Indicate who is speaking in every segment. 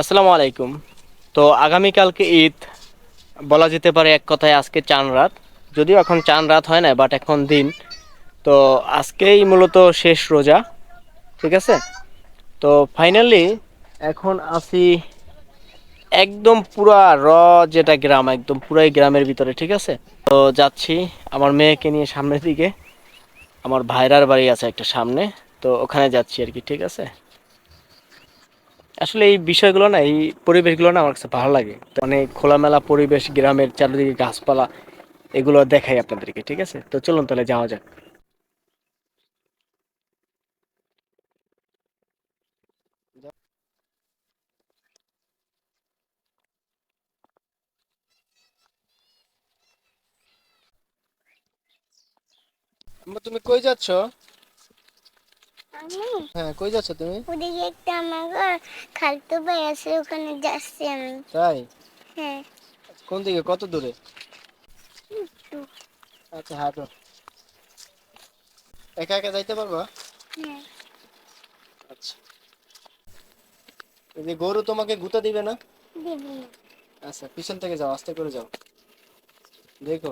Speaker 1: আসসালামু আলাইকুম। তো আগামীকালকে ঈদ, বলা যেতে পারে এক কথায় আজকে চান রাত। যদিও এখন চান রাত হয় না বাট এখন দিন। তো আজকেই মূলত শেষ রোজা, ঠিক আছে? তো ফাইনালি এখন আসি একদম পুরা র যেটা গ্রাম, একদম পুরাই গ্রামের ভিতরে, ঠিক আছে? তো যাচ্ছি আমার মেয়েকে নিয়ে সামনের দিকে। আমার ভাইরার বাড়ি আছে একটা সামনে, তো ওখানে যাচ্ছি আর কি, ঠিক আছে? আসলে এই বিষয়গুলো না, এই পরিবেশগুলো না আমার কাছে ভালো লাগে। মানে খোলামেলা পরিবেশ, গ্রামের চারিদিকে গাছপালা, এগুলো দেখাই আপনাদেরকে, ঠিক আছে? তো চলুন তাহলে যাওয়া যাক। তুমি কই যাচ্ছ?
Speaker 2: আমি।
Speaker 1: হ্যাঁ কই যাচ্ছ তুমি?
Speaker 2: ওদিকে একটা আমার খালতো ভাই আছে ওখানে যাচ্ছি আমি।
Speaker 1: তাই?
Speaker 2: হ্যাঁ।
Speaker 1: কোন দিকে? কত দূরে? আচ্ছা হাঁটো। একা একা যাইতে পারবা?
Speaker 2: হ্যাঁ।
Speaker 1: আচ্ছা। এই যে গরু তোমাকে গুঁতা দিবে না?
Speaker 2: দেব না।
Speaker 1: আচ্ছা পিছন থেকে যাও আস্তে করে যাও। দেখো।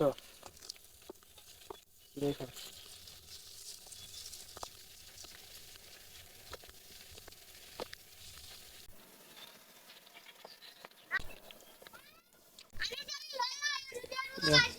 Speaker 1: হাঁটো। দেখো Yeah.